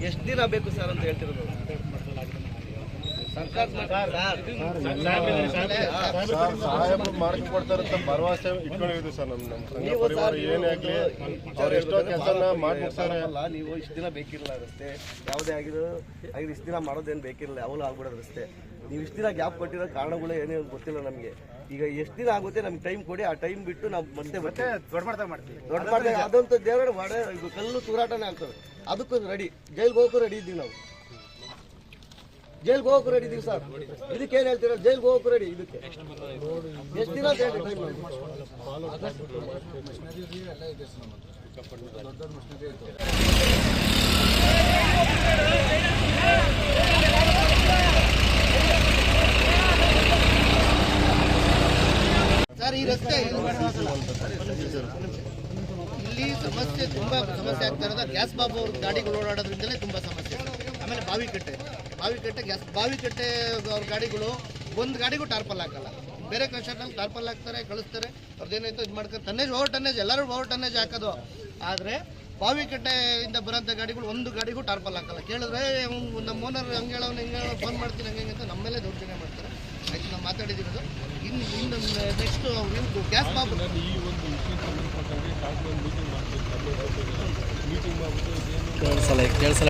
ಎಷ್ಟು ದಿನ ಬೇಕು ಸರ್ ಅಂತ ಹೇಳ್ತಿರೋದು? ಸಾಹೇಬರು ಮಾಡಿಕೊಡ್ತಾರಂತ ಭರವಸೆ ಇಟ್ಕೊಂಡಿದ್ವಿ ಸರ್ ನಮ್ಮ ನಮ್ಮ ಪರಿವಾರ ಏನೇ ಆಗಲಿ ಅವ್ರು ಎಷ್ಟೋ ಕೆಲಸನ ಮಾಡ್ಬಿಡ್ತಾರೆ. ಅಲ್ಲ ನೀವು ಇಷ್ಟು ದಿನ ಬೇಕಿರಲ್ಲ ರಸ್ತೆ ಯಾವುದೇ ಆಗಿರೋ ಆಗಿರೋ ಇಷ್ಟು ದಿನ ಮಾಡೋದೇನು ಬೇಕಿರಲ್ಲ ಅವಳು ಆಗ್ಬಿಡೋದು ರಸ್ತೆ ನೀವು ಇಷ್ಟು ದಿನ ಗ್ಯಾಪ್ ಕೊಟ್ಟಿರೋ ಕಾರಣಗಳು ಏನೇ ಗೊತ್ತಿಲ್ಲ ನಮಗೆ. ಈಗ ಎಷ್ಟು ದಿನ ಆಗುತ್ತೆ ನಮ್ಗೆ ಟೈಮ್ ಕೊಡಿ ಆ ಟೈಮ್ ಬಿಟ್ಟು ನಾವು ಮತ್ತೆ ಮತ್ತೆ ದೊಡ್ಡ ಮಾಡ್ದಾಗ ಮಾಡ್ತೀವಿ. ದೊಡ್ಡ ಅದಂತೂ ದೇವರ ಮಾಡ ಇದು ಕಲ್ಲು ತೂರಾಟನೇ ಆಗ್ತದೆ. ಅದಕ್ಕೂ ರೆಡಿ ಜೈಲ್ಗೆ ಹೋಗೋಕ್ಕೂ ರೆಡಿ ಇದ್ದೀವಿ ನಾವು. ಜೈಲ್ಗೆ ಹೋಗೋಕ್ಕೂ ರೆಡಿ ಇದ್ದೀವಿ ಸರ್. ಇದಕ್ಕೆ ಏನು ಹೇಳ್ತೀರ? ಜೈಲ್ಗೆ ಹೋಗೋಕ್ಕೂ ರೆಡಿ ಇದಕ್ಕೆ. ಎಷ್ಟು ದಿನ ಟೈಮ್ ಇಲ್ಲಿ ಸಮಸ್ಯೆ ತುಂಬಾ ಸಮಸ್ಯೆ ಆಗ್ತಾ ಇರೋದು ಗ್ಯಾಸ್ ಬಾಬು ಅವ್ರ ಗಾಡಿಗಳು ಓಡಾಡೋದ್ರಿಂದಲೇ ತುಂಬಾ ಸಮಸ್ಯೆ. ಆಮೇಲೆ ಬಾವಿಕಟ್ಟೆ. ಬಾವಿಕಟ್ಟೆ ಗ್ಯಾಸ್ ಬಾವಿಕಟ್ಟೆ ಅವ್ರ ಗಾಡಿಗಳು ಒಂದು ಗಾಡಿಗೂ ಟಾರ್ಪಲ್ ಹಾಕಲ್ಲ. ಬೇರೆ ಕನ್ಸ್ಟ್ರಕ್ಷನ್ ಟಾರ್ಪಲ್ ಹಾಕ್ತಾರೆ, ಕಳಿಸ್ತಾರೆ. ಅವ್ರದ್ದೇನಾಯ್ತು ಇದು ಮಾಡ್ತಾರೆ ತನ್ನೇಜ್ ಓವರ್ ಟನ್ನೇಜ್ ಎಲ್ಲರೂ ಓವರ್ ಟನ್ನೇಜ್ ಹಾಕೋದು. ಆದರೆ ಬಾವಿಕಟ್ಟೆಯಿಂದ ಬರೋಂಥ ಗಾಡಿಗಳು ಒಂದು ಗಾಡಿಗೂ ಟಾರ್ಪಲ್ ಹಾಕಲ್ಲ. ಕೇಳಿದ್ರೆ ನಮ್ಮ ಓನರ್ ಹಂಗೆ ಹೇಳೋನು ಹಿಂಗೆ ಫೋನ್ ಮಾಡ್ತೀನಿ, ಹಂಗೆ ಹಿಂಗೆ, ಅಂತ ನಮ್ಮ ಮೇಲೆ ದೌರ್ಜನ್ಯ ಮಾಡ್ತಾರೆ. ಆಯ್ತು ನಾವು ಮಾತಾಡಿದಿರೋದು ಇನ್ನು ಇನ್ನು ನೆಕ್ಸ್ಟ್ ಇವ್ರು ಗ್ಯಾಸ್ ಬಾಬು ಈ ಒಂದು ಸಂಬಂಧಪಟ್ಟಂಗೆ ಮೀಟಿಂಗ್ ಮಾಡ್ತೀವಿ ಮೀಟಿಂಗ್ ಮಾಡ್ಬಿಟ್ಟು ಕೇಳಿಸಲ್ಲ ಕೇಳಿಸಲ್ಲ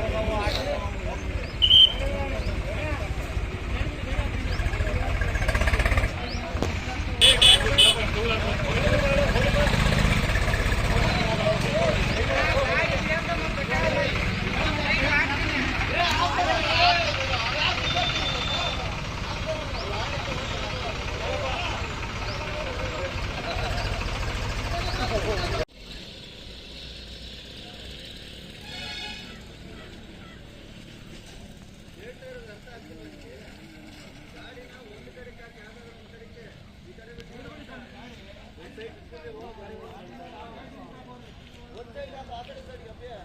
சாப்பிட்டு அப்படியே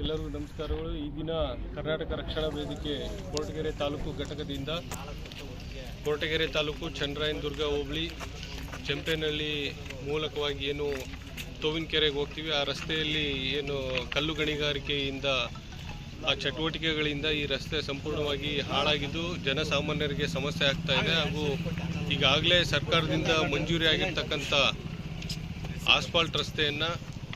ಎಲ್ಲರಿಗೂ ನಮಸ್ಕಾರಗಳು. ಈ ದಿನ ಕರ್ನಾಟಕ ರಕ್ಷಣಾ ವೇದಿಕೆ ಕೊರಟಗೆರೆ ತಾಲೂಕು ಘಟಕದಿಂದ ಕೊರಟಗೆರೆ ತಾಲೂಕು ಚಂದ್ರಾಯನದುರ್ಗ ಹೋಬಳಿ ಚಂಪೆನಲ್ಲಿ ಮೂಲಕವಾಗಿ ಏನು ತೋವಿನಕೆರೆಗೆ ಹೋಗ್ತೀವಿ. ಆ ರಸ್ತೆಯಲ್ಲಿ ಏನು ಕಲ್ಲು ಗಣಿಗಾರಿಕೆಯಿಂದ, ಆ ಚಟುವಟಿಕೆಗಳಿಂದ ಈ ರಸ್ತೆ ಸಂಪೂರ್ಣವಾಗಿ ಹಾಳಾಗಿದ್ದು ಜನಸಾಮಾನ್ಯರಿಗೆ ಸಮಸ್ಯೆ ಆಗ್ತಾ ಇದೆ. ಹಾಗೂ ಈಗಾಗಲೇ ಸರ್ಕಾರದಿಂದ ಮಂಜೂರಿ ಆಗಿರ್ತಕ್ಕಂಥ ಆಸ್ಫಾಲ್ಟ್ ರಸ್ತೆಯನ್ನು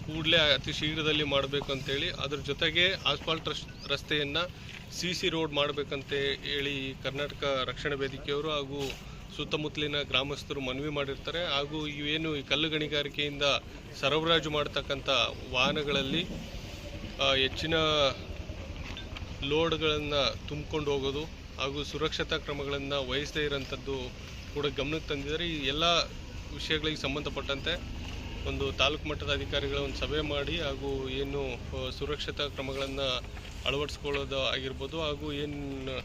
ಕೂಡಲೇ ಅತಿ ಶೀಘ್ರದಲ್ಲಿ ಮಾಡಬೇಕು ಅಂತೇಳಿ ಅದ್ರ ಜೊತೆಗೆ ಆಸ್ಫಾಲ್ಟ್ ರಸ್, ರಸ್ತೆಯನ್ನು ಸಿ ಸಿ ರೋಡ್ ಮಾಡಬೇಕಂತ ಹೇಳಿ ಕರ್ನಾಟಕ ರಕ್ಷಣಾ ವೇದಿಕೆಯವರು ಹಾಗೂ ಸುತ್ತಮುತ್ತಲಿನ ಗ್ರಾಮಸ್ಥರು ಮನವಿ ಮಾಡಿರ್ತಾರೆ. ಹಾಗೂ ಇವೇನು ಈ ಕಲ್ಲು ಗಣಿಗಾರಿಕೆಯಿಂದ ಸರಬರಾಜು ಮಾಡ್ತಕ್ಕಂಥ ವಾಹನಗಳಲ್ಲಿ ಹೆಚ್ಚಿನ ಲೋಡ್ಗಳನ್ನು ತುಂಬಿಕೊಂಡು ಹೋಗೋದು ಹಾಗೂ ಸುರಕ್ಷತಾ ಕ್ರಮಗಳನ್ನು ವಹಿಸದೇ ಇರೋಂಥದ್ದು ಕೂಡ ಗಮನಕ್ಕೆ ತಂದಿದ್ದಾರೆ. ಈ ಎಲ್ಲ ವಿಷಯಗಳಿಗೆ ಸಂಬಂಧಪಟ್ಟಂತೆ ಒಂದು ತಾಲೂಕು ಮಟ್ಟದ ಅಧಿಕಾರಿಗಳ ಒಂದು ಸಭೆ ಮಾಡಿ ಹಾಗೂ ಏನು ಸುರಕ್ಷತಾ ಕ್ರಮಗಳನ್ನು ಅಳವಡಿಸ್ಕೊಳ್ಳೋದು ಆಗಿರ್ಬೋದು ಹಾಗೂ ಏನು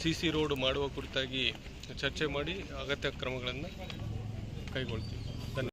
ಸಿ ಸಿ ರೋಡ್ ಮಾಡುವ ಕುರಿತಾಗಿ ಚರ್ಚೆ ಮಾಡಿ ಅಗತ್ಯ ಕ್ರಮಗಳನ್ನು ಕೈಗೊಳ್ತೀವಿ.